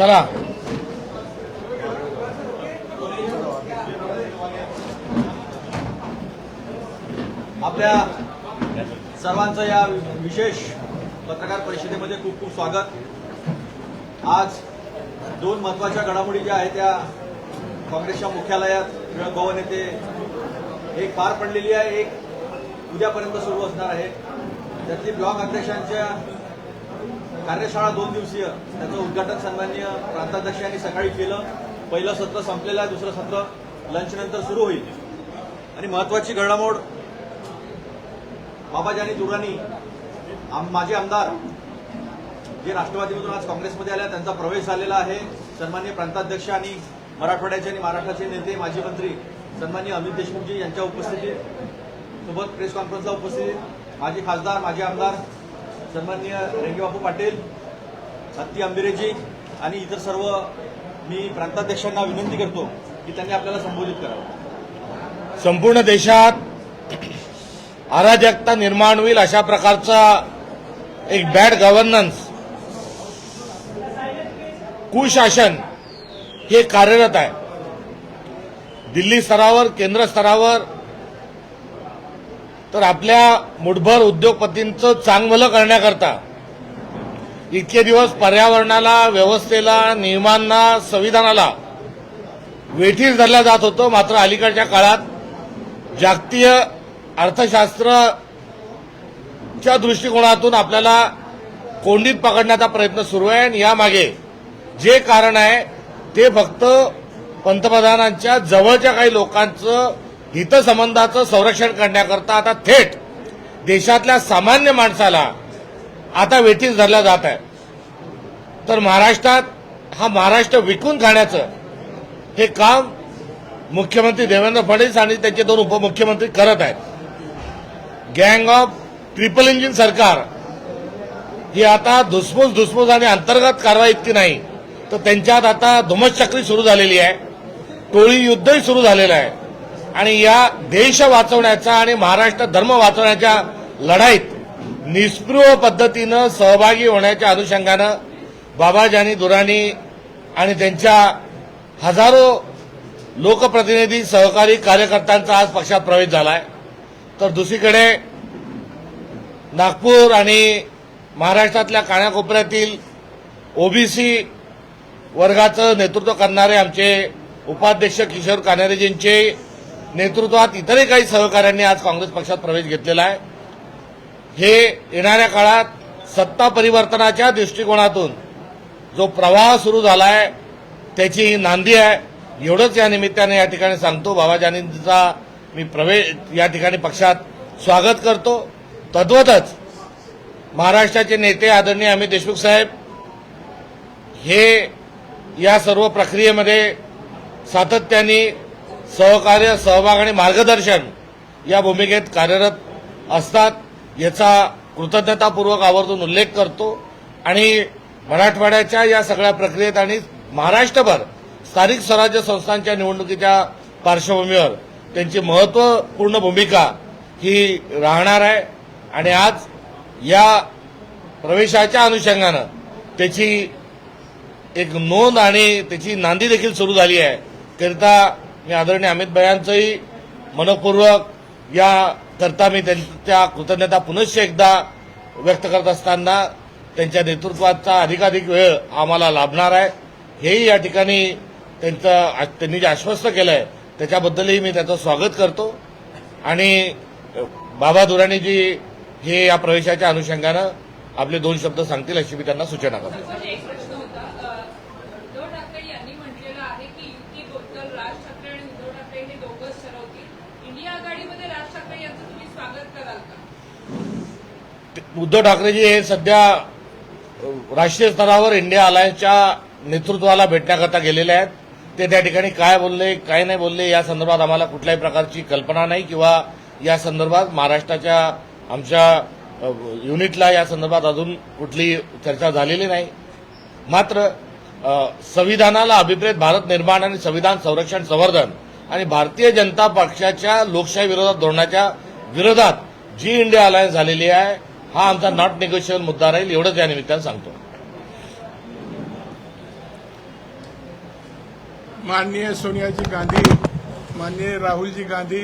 चला. आपल्या सर्वांचं या विशेष पत्रकार परिषदेमध्ये खूप खूप स्वागत. आज दोन महत्त्वाच्या घडामोडी ज्या आहेत त्या काँग्रेसच्या मुख्यालयात टिळक भवन येथे एक पार पडलेली आहे एक उद्यापर्यंत सुरू असणार आहे. त्यातली ब्लॉक अध्यक्षांच्या कार्यशाळा दोन दिवसीय. त्याचं उद्घाटन सन्माननीय प्रांताध्यक्ष यांनी सकाळी केलं. पहिलं सत्र संपलेलं आहे दुसरं सत्र लंचनंतर सुरू होईल. आणि महत्वाची घडामोड बाबाजानी दुरानी आम माजी आमदार जे राष्ट्रवादीमधून आज काँग्रेसमध्ये आल्या त्यांचा प्रवेश झालेला आहे. सन्मान्य प्रांताध्यक्ष आणि मराठवाड्याचे आणि महाराष्ट्राचे नेते माजी मंत्री सन्मान्य अमित देशमुखजी यांच्या उपस्थितीत सोबत प्रेस कॉन्फरन्सला उपस्थित माजी खासदार माजी आमदार सन्मान्य रेंगेबापू पाटील हत्ती आंबिरेजी आणि इतर सर्व मी प्रांताध्यक्षांना विनंती करतो की त्यांनी आपल्याला संबोधित करावं. संपूर्ण देशात अराजकता निर्माण होईल अशा प्रकारचा एक बॅड गव्हर्नन्स कुशासन हे कार्यरत आहे. दिल्ली स्तरावर केंद्र स्तरावर तर आपल्या मुठभर उद्योगपतींचं चांगलं करण्याकरता इतके दिवस पर्यावरणाला व्यवस्थेला नियमांना संविधानाला वेठीस धरल्या जात होतं. मात्र अलीकडच्या काळात जागतिक अर्थशास्त्राच्या दृष्टिकोनातून आपल्याला कोंडीत पकडण्याचा प्रयत्न सुरू आहे. आणि यामागे जे कारण आहे ते फक्त पंतप्रधानांच्या जवळच्या काही लोकांचं हितसंबंधाचं संरक्षण करण्याकरता आता थेट देशातल्या सामान्य माणसाला आता वेठीस धरला जात आहे. तर महाराष्ट्रात हा महाराष्ट्र विकून खाण्याचं हे काम मुख्यमंत्री देवेंद्र फडणवीस आणि त्यांचे दोन उपमुख्यमंत्री करत आहेत. गँग ऑफ ट्रिपल इंजिन सरकार ही आता धुसफूस धुसफूस आणि अंतर्गत कारवाई इतकी नाही तर त्यांच्यात आता धुमश्चक्री सुरू झालेली आहे. टोळी युद्धही सुरू झालेलं आहे. आणि या देश वाचवण्याचा आणि महाराष्ट्र धर्म वाचवण्याच्या लढाईत निस्पृह पद्धतीनं सहभागी होण्याच्या अनुषंगानं बाबाजानी दुराणी आणि त्यांच्या हजारो लोकप्रतिनिधी सहकारी कार्यकर्त्यांचा आज पक्षात प्रवेश झालाय. तर दुसरीकडे नागपूर आणि महाराष्ट्रातल्या कानाकोपऱ्यातील ओबीसी वर्गाचं नेतृत्व करणारे आमचे उपाध्यक्ष किशोर कानेरेजींचे नेतृत्वात इतरही काही सहकाऱ्यांनी आज काँग्रेस पक्षात प्रवेश घेतलेला आहे. हे येणाऱ्या काळात सत्ता परिवर्तनाच्या दृष्टिकोनातून जो प्रवाह सुरू झाला आहे त्याची ही नांदी आहे. एवढंच या निमित्ताने या ठिकाणी सांगतो बाबाजानींचा मी प्रवेश या ठिकाणी पक्षात स्वागत करतो. तद्वतच महाराष्ट्राचे नेते आदरणीय अमित देशमुख साहेब हे या सर्व प्रक्रियेमध्ये सातत्याने सहकार्य सहभाग आणि मार्गदर्शन या भूमिकेत कार्यरत असतात. याचा कृतज्ञतापूर्वक आवर्जून उल्लेख करतो. आणि मराठवाड्याच्या या सगळ्या प्रक्रियेत आणि महाराष्ट्रभर स्थानिक स्वराज्य संस्थांच्या निवडणुकीच्या पार्श्वभूमीवर त्यांची महत्त्वपूर्ण भूमिका ही राहणार आहे. आणि आज या प्रवेशाच्या अनुषंगानं त्याची एक नोंद आणि त्याची नांदी देखील सुरू झाली आहे. करिता मी आदरणीय अमित भयांचंही मनपूर्वक या करता मी त्यांच्या कृतज्ञता पुनश्च एकदा व्यक्त करत असताना त्यांच्या नेतृत्वाचा अधिकाधिक वेळ आम्हाला लाभणार आहे. हेही या ठिकाणी त्यांचं त्यांनी जे आश्वस्त केलं आहे त्याच्याबद्दलही मी त्याचं स्वागत करतो. आणि बाबा दुराणीजी हे या प्रवेशाच्या अनुषंगानं आपले दोन शब्द सांगतील अशी मी त्यांना सूचना करतो पण एक प्रश्न होता अ, उद्धव ठाकरे यांनी म्हटलेलं आहे की युतीबद्दल राज ठाकरे आणि उद्धव ठाकरे हे दोघंच ठरवतील इंडिया आघाडीमध्ये राज ठाकरे यांचं तुम्ही स्वागत कराल का उद्धव ठाकरेजी हे सध्या राष्ट्रीय स्तरावर इंडिया अलायन्सच्या नेतृत्वाला भेटण्याकरता गेलेले आहेत. ते त्या ठिकाणी काय बोलले काय नाही बोलले या संदर्भात आम्हाला कुठल्याही प्रकारची कल्पना नाही किंवा या संदर्भात महाराष्ट्राच्या आमच्या युनिटला या संदर्भात अजून कुठली चर्चा झालेली नाही. मात्र संविधानाला अभिप्रेत भारत निर्माण आणि संविधान संरक्षण संवर्धन आणि भारतीय जनता पक्षाच्या लोकशाही विरोधात धोरणाच्या विरोधात जी इंडिया अलायन्स झालेली आहे हा आमचा नॉट निगोशिएबल मुद्दा राहील एवढंच या निमित्तानं सांगतो. माननीय सोनियाजी गांधी माननीय राहुलजी गांधी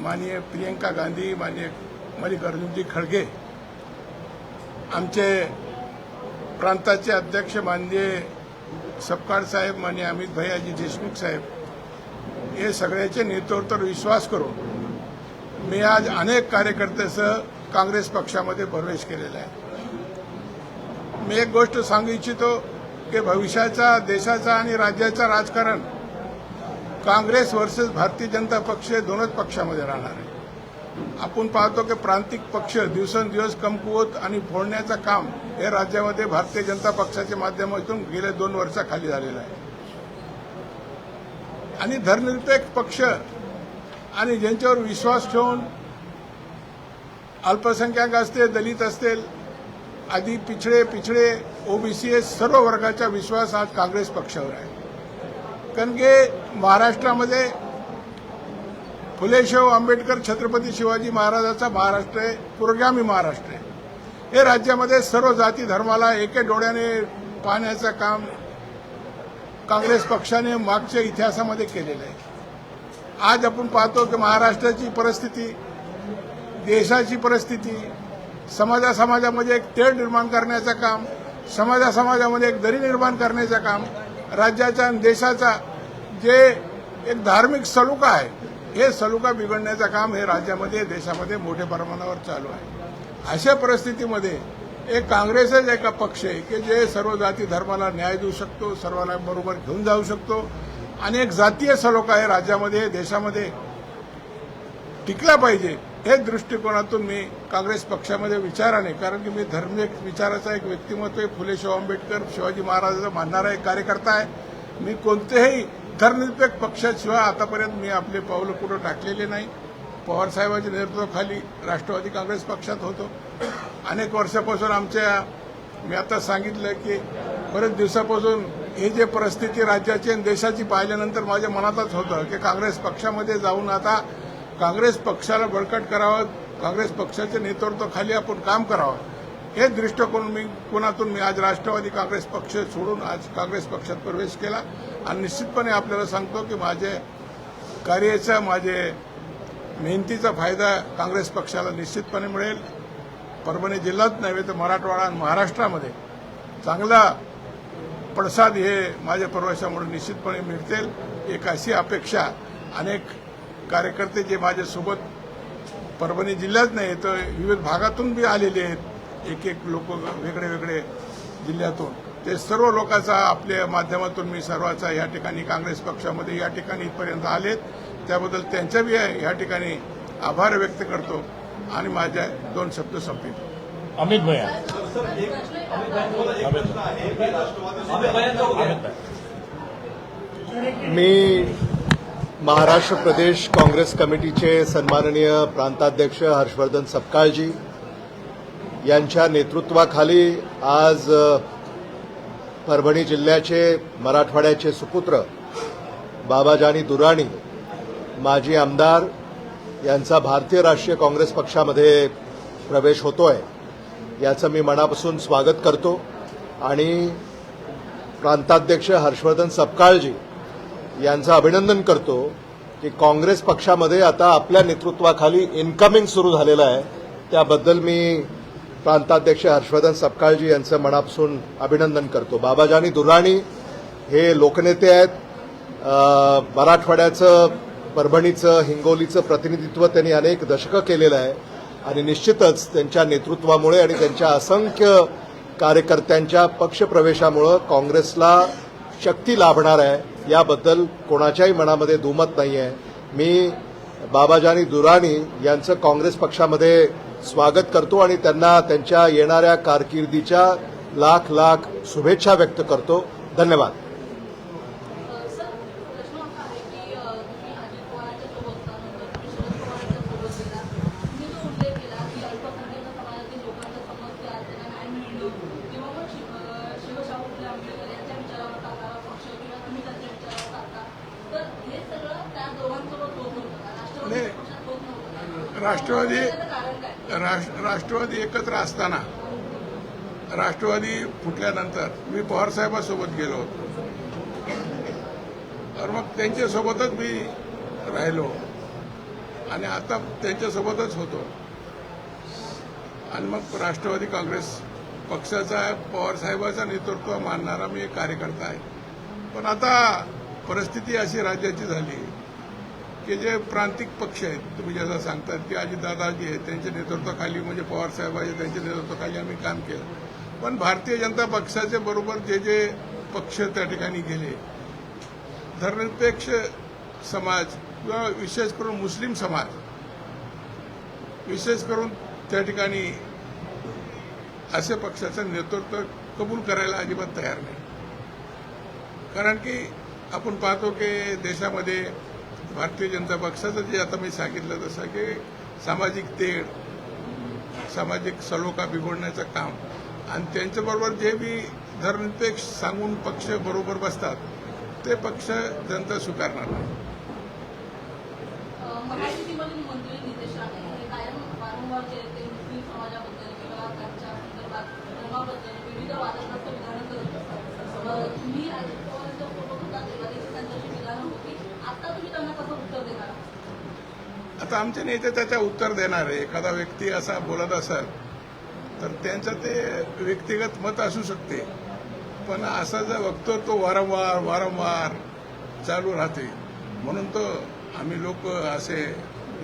माननीय प्रियंका गांधी माननीय मल्लिकार्जुनजी खडगे आमचे प्रांताचे अध्यक्ष माननीय सपकाळ साहेब माननीय अमित भैयाजी देशमुख साहेब हे सगळ्याचे नेतृत्वावर विश्वास करून मी आज अनेक कार्यकर्त्यासह काँग्रेस पक्षामध्ये प्रवेश केलेला आहे. मी एक गोष्ट सांगू इच्छितो की भविष्याचा देशाचा आणि राज्याचा राजकारण काँग्रेस वर्सेस भारतीय जनता पक्ष दोनच पक्षामध्ये राहणार आहे. आपण पाहतो की प्रांतिक पक्ष दिवसेंदिवस कमकुवत आणि फोडण्याचं काम हे राज्यामध्ये भारतीय जनता पक्षाच्या माध्यमातून गेल्या दोन वर्षाखाली झालेलं आहे. आणि धर्मनिरपेक्ष पक्ष आणि ज्यांच्यावर विश्वास ठेवून अल्पसंख्याक असतील दलित असतील आधी पिछडे पिछडे ओबीसी सर्व वर्गाचा विश्वास आज काँग्रेस पक्षावर आहे. कारण की महाराष्ट्रामध्ये फुले आंबेडकर छत्रपती शिवाजी महाराजाचा महाराष्ट्र आहे पुरोगामी महाराष्ट्र आहे. हे राज्यामध्ये सर्व जाती धर्माला एके डोळ्याने पाहण्याचं काम काँग्रेस पक्षाने मागच्या इतिहासामध्ये केलेलं आहे. आज आपण पाहतो की महाराष्ट्राची परिस्थिती देशाची परिस्थिती समाजा समाजामध्ये एक तेढ निर्माण करण्याचं काम समाजा समाजामध्ये एक दरी निर्माण करण्याचं काम राज्याचा आणि देशाचा जे एक धार्मिक सलुका आहे हे सलुका बिघडण्याचं काम हे राज्यामध्ये देशामध्ये मोठ्या प्रमाणावर चालू आहे. अशा परिस्थितीमध्ये एक काँग्रेसच एक पक्ष आहे की जे सर्व जाती धर्माला न्याय देऊ शकतो सर्वांना बरोबर घेऊन जाऊ शकतो. आणि एक जातीय सलोखा आहे राज्यामध्ये देशामध्ये टिकला पाहिजे. हे दृष्टिकोनातून मी काँग्रेस पक्षामध्ये विचाराने कारण की मी धर्मिक विचाराचा एक व्यक्तिमत्व आहे. फुले शाहू आंबेडकर शिवाजी महाराजांचा मानणारा एक कार्यकर्ता आहे. मी कोणतेही धर्मनिरपेक्ष पक्षाशिवाय आतापर्यंत मी आपले पावलं कुठं टाकलेले नाही. पवारसाहेबांच्या नेतृत्वाखाली राष्ट्रवादी काँग्रेस पक्षात होतो. अनेक वर्षापासून आमच्या मी आता सांगितलं की बरेच दिवसापासून हे जे परिस्थिती राज्याची आणि देशाची पाहिल्यानंतर माझ्या मनातच होतं की काँग्रेस पक्षामध्ये जाऊन आता काँग्रेस पक्षाला बळकट करावं काँग्रेस पक्षाच्या नेतृत्वाखाली आपण काम करावं. हे दृष्टिकोन मी कोणातून मी आज राष्ट्रवादी काँग्रेस पक्ष सोडून आज काँग्रेस पक्षात प्रवेश केला. आणि निश्चितपणे आपल्याला सांगतो की माझे कार्याचा माझे मेहनतीचा फायदा काँग्रेस पक्षाला निश्चितपणे मिळेल. परभणी जिल्ह्यात नव्हे तर मराठवाडा आणि महाराष्ट्रामध्ये चांगला पडसाद हे माझ्या प्रवेशामुळे निश्चितपणे मिळतील. एक अशी अपेक्षा अनेक कार्यकर्ते जे माझ्यासोबत परभणी जिल्ह्यात नाही तर विविध भागातून बी आलेले आहेत. एक एक लोक वेगळे वेगळे जिल्ह्यातून. ते सर्व लोकांचा आपल्या माध्यमातून मी सर्वांचा या ठिकाणी काँग्रेस पक्षामध्ये या ठिकाणी इथपर्यंत आलेत. त्याबद्दल त्यांच्या बी या ठिकाणी आभार व्यक्त करतो आणि माझ्या दोन शब्द संपवितो. अमित भैया. मी महाराष्ट्र प्रदेश काँग्रेस कमिटीचे सन्माननीय प्रांताध्यक्ष हर्षवर्धन सपकाळजी यांच्या नेतृत्वाखाली आज परभणी जिल्ह्याचे मराठवाड्याचे सुपुत्र बाबाजानी दुराणी माजी आमदार यांचा भारतीय राष्ट्रीय काँग्रेस पक्षामध्ये प्रवेश होतोय याचं मी मनापासून स्वागत करतो. आणि प्रांताध्यक्ष हर्षवर्धन सपकाळजी यांचं अभिनंदन करतो की काँग्रेस पक्षामध्ये आता आपल्या नेतृत्वाखाली इन्कमिंग सुरू झालेलं आहे. त्याबद्दल मी प्रांताध्यक्ष हर्षवर्धन सपकाळजी यांचं मनापासून अभिनंदन करतो. बाबाजानी दुराणी हे लोकनेते आहेत. मराठवाड्याचं परभणीचं हिंगोलीचं प्रतिनिधित्व त्यांनी अनेक दशकं केलेलं आहे. आणि निश्चितच त्यांच्या नेतृत्वामुळे आणि त्यांच्या असंख्य कार्यकर्त्यांच्या पक्षप्रवेशामुळं काँग्रेसला शक्ती लाभणार आहे. याबद्दल कोणाच्याही मनामध्ये दुमत नाही आहे मी बाबाजानी दुराणी यांचं काँग्रेस पक्षामध्ये स्वागत करतो आणि त्यांना त्यांच्या येणाऱ्या कारकिर्दीच्या लाख लाख शुभेच्छा व्यक्त करतो. धन्यवाद सर प्रश्न असा आहे की अ, तुम्ही अजित पवारांच्या सोबत होता, नंतर तुम्ही शरद पवारांच्या सोबत गेला तुम्ही जो उल्लेख केला की अल्पसंख्याक समाजातील लोकांचा समज आज त्यांना न्याय मिळणं किंवा मग शिव अ, शिवशाहू फुले आंबेडकर यांच्या विचारावर टाकणारा पक्ष किंवा तुम्ही त्यांच्या विचारावर टाकता तर हे सगळं त्या दोघांसोबत होत नव्हतं का? राष्ट्रवादी नाही. पक्षात होत नव्हतं का? राष्ट्रवादी राष्ट्रवादी एकत्र असताना राष्ट्रवादी फुटल्यानंतर मी पवारसाहेबांसोबत गेलो होतो. तर मग त्यांच्यासोबतच मी राहिलो. आणि आता त्यांच्यासोबतच होतो. आणि मग राष्ट्रवादी काँग्रेस पक्षाचा पवारसाहेबाचं नेतृत्व मानणारा मी एक कार्यकर्ता आहे. पण आता परिस्थिती अशी राज्याची झाली. की जे प्रांतिक पक्ष आहेत तुम्ही जसं सांगतात की अजितदादाजी आहेत त्यांच्या नेतृत्वाखाली म्हणजे पवारसाहेबांच्या त्यांच्या नेतृत्वाखाली आम्ही काम केलं. पण भारतीय जनता पक्षाचे बरोबर जे जे पक्ष त्या ठिकाणी गेले धर्मनिरपेक्ष समाज किंवा विशेष करून मुस्लिम समाज विशेष करून त्या ठिकाणी असे पक्षाचं नेतृत्व कबूल करायला अजिबात तयार नाही. कारण की आपण पाहतो की देशामध्ये भारतीय जनता पक्षाचं जे आता मी सांगितलं तसं की सामाजिक तेढ सामाजिक सलोखा बिघडण्याचं काम आणि त्यांच्याबरोबर जे बी धर्मनिरपेक्ष सांगून पक्ष बरोबर बसतात ते पक्ष जनता स्वीकारणार नाही अ, महायुतीमधील मंत्री नितेश राणे हे कायम वारंवार जे ते मुस्लिम समाजाबद्दल किंवा त्यांच्या संदर्भात धर्माबद्दल विविध वादग्रस्त विधानं करत असतात अ, तुम्ही अजित पवारांच्या सोबत होता तेव्हा देखील त्यांच्याशी विधानं होती आता तुम्ही त्यांना कसं उत्तर देणार आता आमचे नेते त्याच्या उत्तर देणार आहे. एखादा व्यक्ती असा बोलत असेल तर त्यांचं ते व्यक्तिगत मत असू शकते. पण असं जर बघतो तो वारंवार वारंवार चालू राहते. म्हणून तो आम्ही लोक असे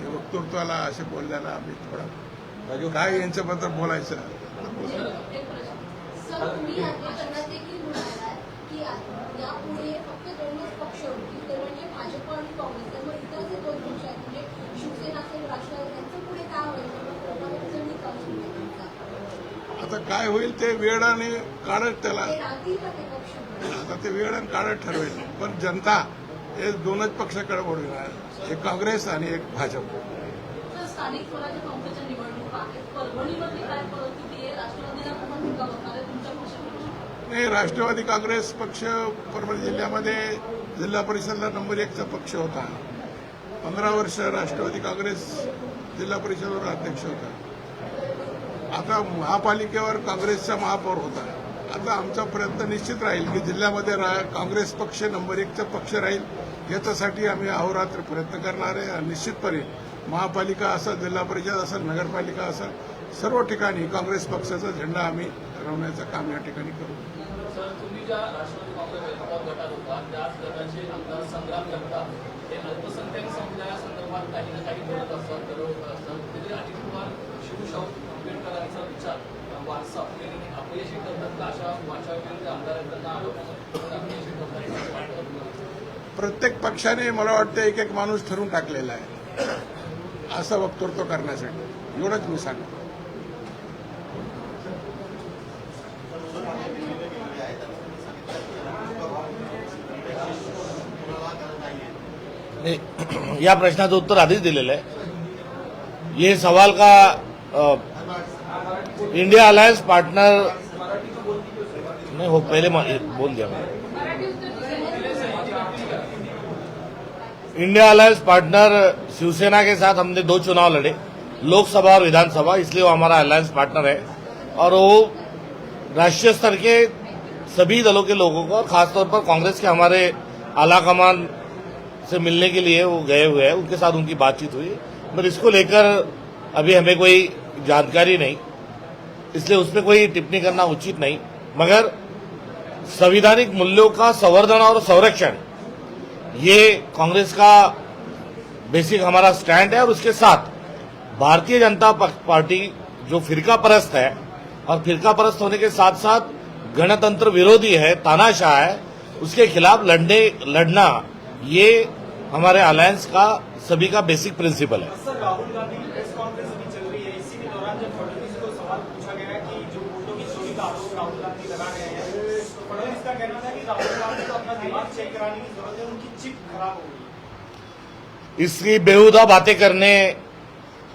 वक्तृत्वाला असे बोलल्याला आम्ही थोडा काय यांच्याबद्दल बोलायचं एक प्रश्न सर तुम्ही आपल्या करण्यात देखील म्हणालात की आ- यापुढे फक्त दोनच पक्ष होतील ते म्हणजे भाजप आणि काँग्रेस त्यामुळे इतर जे दोन पक्ष आहेत म्हणजे शिवसेना असेल राष्ट्रवादी यांचं पुढे काय होईल त्यामुळे कोर्टामध्ये निकाल सुरू आहे त्यांचा. आता काय होईल ते वेळ आणि काढत त्याला? आता ते वेळ आणि काढत ठरवेल. पण जनता हे दोनच पक्षाकडे वळणार एक काँग्रेस आणि एक भाजप. नाही राष्ट्रवादी काँग्रेस पक्ष परभणी जिल्ह्यामध्ये जिल्हा परिषदला नंबर एकचा पक्ष होता. पंधरा वर्ष राष्ट्रवादी काँग्रेस जिल्हा परिषदेवर अध्यक्ष होता. आता महापालिकेवर काँग्रेसचा महापौर होता. आता आमचा प्रयत्न निश्चित राहील की जिल्ह्यामध्ये रा- काँग्रेस पक्ष नंबर एकचा पक्ष राहील याच्यासाठी आम्ही अहोरात्र प्रयत्न करणार आहे निश्चितपणे महापालिका असं जिल्हा परिषद असेल नगरपालिका असेल सर्व ठिकाणी काँग्रेस पक्षाचा झेंडा आम्ही रवण्याचं काम या ठिकाणी करू. सर तुम्ही ज्या राष्ट्रवादी काँग्रेस गटात होता त्याच गटाचे संग्राम अल्पसंख्याक समुदायासंदर्भात काही ना काही बोलत असतात प्रत्येक पक्षाने मला वाटतं एक एक माणूस ठरून टाकलेला आहे. असं वक्तृत्व करण्यासाठी. एवढंच मी सांगतो. या प्रश्नाचं उत्तर आधीच दिलेलं आहे. ये सवाल का इंडिया अलायंस पार्टनर नहीं हो पहले बोल दिया. मैंने इंडिया अलायंस पार्टनर शिवसेना के साथ हमने दो चुनाव लड़े, लोकसभा और विधानसभा, इसलिए वो हमारा अलायंस पार्टनर है। और वो राष्ट्रीय स्तर के सभी दलों के लोगों को, और खासतौर पर कांग्रेस के हमारे आला कमान से मिलने के लिए वो गए हुए हैं, उनके साथ उनकी बातचीत हुई। पर इसको लेकर अभी हमें कोई जानकारी नहीं, इसलिए उस पर कोई टिप्पणी करना उचित नहीं। मगर संवैधानिक मूल्यों का संवर्धन और संरक्षण ये कांग्रेस का बेसिक हमारा स्टैंड है और उसके साथ भारतीय जनता पार्टी जो फिरका परस्त है और फिरका परस्त होने के साथ साथ गणतंत्र विरोधी है, तानाशाह है, उसके खिलाफ लड़ने, लड़ना, ये हमारे अलायंस का सभी का बेसिक प्रिंसिपल है सर राहुल गांधी की प्रेस कॉन्फ्रेंस अभी चल रही है इसी के दौरान जब फडणवीस को सवाल पूछा गया है कि जो वोटों की चोरी का आरोप राहुल गांधी लगा रहे हैं तो फडणवीस का कहना था कि राहुल गांधी को अपना दिमाग चेक कराने की ज़रूरत है उनकी चिप खराब हो गई इसकी बेहुदा बातें करने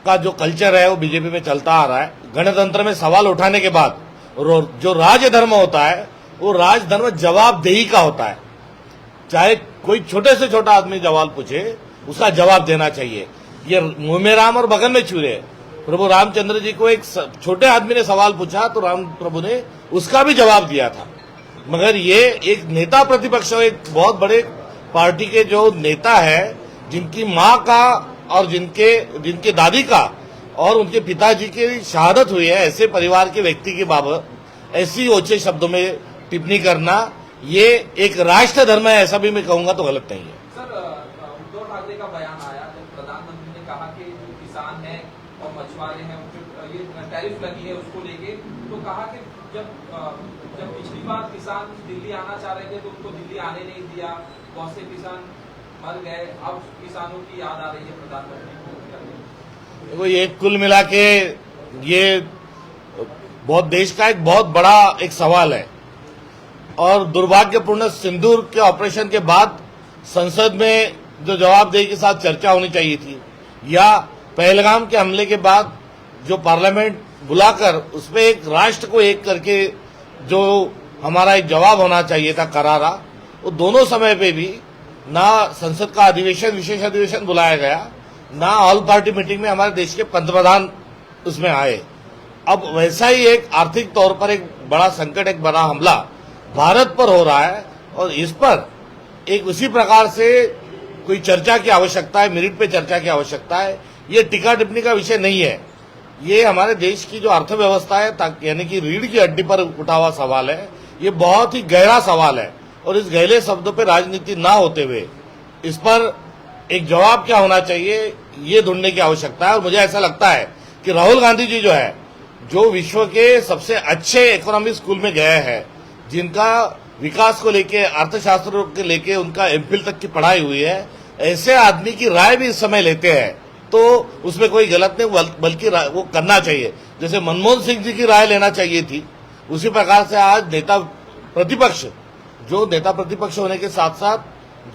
का जो कल्चर है, वो बीजेपी में चलता आ रहा है। गणतंत्र में सवाल उठाने के बाद जो राजधर्म होता है, वो राजधर्म जवाबदेही का होता है। चाहे कोई छोटे से छोटा आदमी सवाल पूछे, उसका जवाब देना चाहिए। ये मुँह में राम और बगन में चूरे प्रभु रामचंद्र जी को एक छोटे आदमी ने सवाल पूछा तो राम प्रभु ने उसका भी जवाब दिया था। मगर ये एक नेता प्रतिपक्ष और एक बहुत बड़े पार्टी के जो नेता है जिनकी माँ का और जिनके जिनके दादी का और उनके पिताजी की शहादत हुई है, ऐसे परिवार के व्यक्ति के बाबत, ऐसी ओछे शब्दों में टिप्पणी करना, ये एक राष्ट्र धर्म है, ऐसा भी मैं कहूँगा तो गलत नहीं है। सर उद्धव ठाकरे का बयान आया जब प्रधानमंत्री ने कहा कि जो किसान हैं और मछुआरे हैं ये टैरिफ लगी है उसको लेके तो कहा कि जब जब पिछली बार किसान दिल्ली आना चाह रहे थे तो उनको दिल्ली आने नहीं दिया, बहुत से किसान मर गए, अब किसानों की याद आ रही है प्रधानमंत्री देखो, ये कुल मिला के ये बहुत देश का एक बहुत बड़ा एक सवाल है। और दुर्भाग्यपूर्ण सिंदूर के ऑपरेशन के बाद संसद में जो जवाबदेही के साथ चर्चा होनी चाहिए थी, या पहलगाम के हमले के बाद जो पार्लियामेंट बुलाकर उसमें एक राष्ट्र को एक करके जो हमारा एक जवाब होना चाहिए था करारा, वो दोनों समय पे भी ना संसद का अधिवेशन, विशेष अधिवेशन बुलाया गया, ना ऑल पार्टी मीटिंग में हमारे देश के पंतप्रधान उसमें आए। अब वैसा ही एक आर्थिक तौर पर एक बड़ा संकट, एक बड़ा हमला भारत पर हो रहा है और इस पर एक उसी प्रकार से कोई चर्चा की आवश्यकता है मेरिट पे चर्चा की आवश्यकता है। ये टिक्का टिप्पणी का विषय नहीं है। ये हमारे देश की जो अर्थव्यवस्था है यानी कि रीढ़ की हड्डी पर उठा हुआ सवाल है, ये बहुत ही गहरा सवाल है। और इस गहले शब्दों पे राजनीति ना होते हुए, इस पर एक जवाब क्या होना चाहिए, ये ढूँढने की आवश्यकता है। और मुझे ऐसा लगता है कि राहुल गांधी जी जो है, जो विश्व के सबसे अच्छे इकोनॉमी स्कूल में गए हैं, जिनका विकास को लेके, अर्थशास्त्र को लेके उनका एमफिल तक की पढ़ाई हुई है, ऐसे आदमी की राय भी इस समय लेते हैं। तो उसमें कोई गलत नहीं बल्कि वो करना चाहिए। जैसे मनमोहन सिंह जी की राय लेना चाहिए थी, उसी प्रकार से आज नेता प्रतिपक्ष जो नेता प्रतिपक्ष होने के साथ साथ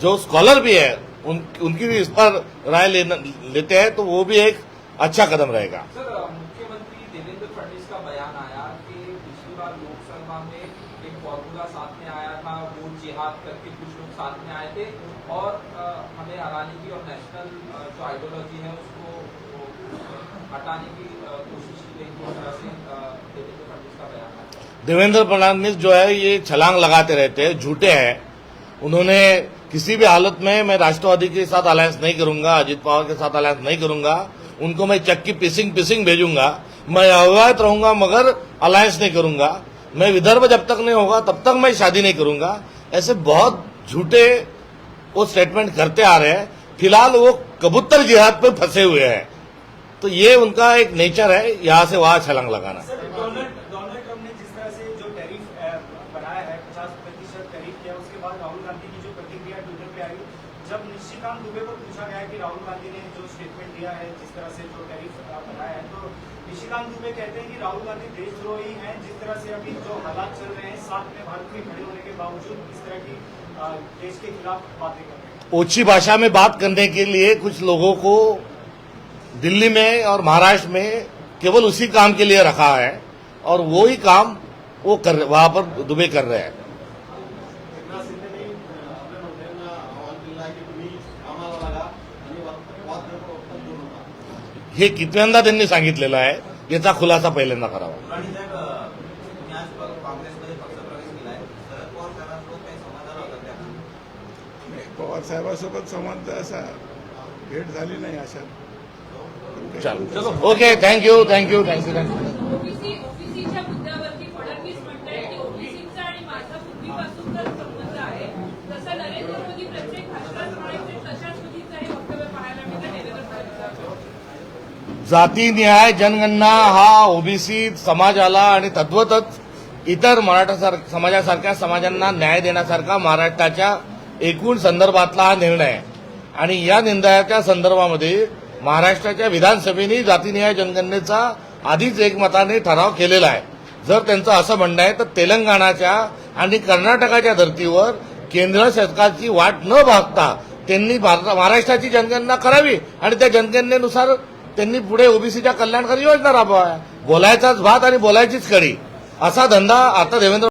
जो स्कॉलर भी है उन, उनकी भी इस पर राय लेना लेते हैं तो वो भी एक अच्छा कदम रहेगा। मुख्यमंत्री देवेंद्र फडणवीस का बयान आया कि पिछली बार लोकसभा में एक फॉर्मूला साथ में आया था वोट जिहाद करके कुछ लोग साथ में आए थे और हमें हराने की और नेशनल जो आइडियोलॉजी है उसको हटाने की कोशिश की गई तरह से देवेंद्र फडणवीस का बयान आया। देवेंद्र फडणवीस जो है, ये छलांग लगाते रहते हैं, झूठे हैं। उन्होंने किसी भी हालत में मैं राष्ट्रवादी के साथ अलायंस नहीं करूँगा, अजित पवार के साथ अलायंस नहीं करूँगा, उनको मैं चक्की पिसिंग पिसिंग भेजूँगा। मैं अवैध रहूँगा, मगर अलायंस नहीं करूँगा। मैं विदर्भ जब तक नहीं होगा, तब तक मैं शादी नहीं करूँगा। ऐसे बहुत झूठे वो स्टेटमेंट करते आ रहे हैं। फ़िलहाल वो कबूतर जिहाद पे फंसे हुए हैं। तो ये उनका एक नेचर है, यहाँ से वहाँ छलांग लगाना सर डोनाल्ड डोनाल्ड ट्रंप ने जिस तरह से जो टैरिफ अ, बनाया है पचास प्रतिशत टैरिफ किया उसके बाद राहुल गांधी की जो प्रतिक्रिया ट्विटर पे आई जब निशिकांत दुबे को पूछा गया कि राहुल गांधी ने जो स्टेटमेंट दिया है जिस तरह से जो टैरिफ अ, बनाया है तो निशिकांत दुबे कहते हैं कि राहुल गांधी देशद्रोही हैं जिस तरह से अभी जो हालात चल रहे हैं साथ में भारत में खड़े होने के बावजूद इस तरह की देश के खिलाफ बातें कर रहे हैं। ओछी भाषा में बात करने के लिए कुछ लोगों को दिल्ली में और महाराष्ट्र में केवल उसी काम के लिए रखा है और वो ही काम वो कर वहाँ पर दुबे कर रहे हैं। हे कितव्यांदा त्यांनी सांगितलेलं आहे याचा खुलासा पहिल्यांदा करावा. आणि साहेब तुम्ही आज काँग्रेसमध्ये पक्षप्रवेश केलाय शरद पवार साहेबांसोबत पवार संबंध असा भेट झाली नाही अशा. चलो okay thank you thank you thank you thank you OBC ओबीसीच्या मुद्द्यावरती फडणवीस म्हणताय की ओबीसीचा आणि माझा पूर्वीपासूनचा संबंध आहे तसं नरेंद्र मोदी प्रत्येक भाषणात म्हणायचे तशाच पद्धतीचं हे वक्तव्य पाहायला मिळतं देवेंद्र जाती न्याय जनगणना हा ओबीसी समाजाला आणि तद्वतच इतर मराठा सार समाजासारख्या समाजांना न्याय देण्यासारखा महाराष्ट्राच्या एकूण संदर्भातला हा निर्णय आहे. आणि या निर्णयाच्या संदर्भामध्ये महाराष्ट्राच्या विधानसभेने जातीनिहाय जनगणनेचा आधीच एकमताने ठराव केलेला आहे. जर त्यांचं असं म्हणणं आहे तर तेलंगणाच्या आणि कर्नाटकाच्या धर्तीवर केंद्र सरकारची वाट न भागता त्यांनी महाराष्ट्राची जनगणना करावी आणि त्या जनगणनेनुसार त्यांनी पुढे ओबीसीच्या कल्याणकारी योजना राबवाव्या. बोलायचाच भात आणि बोलायचीच कडी. असा धंदा आता देवेंद्र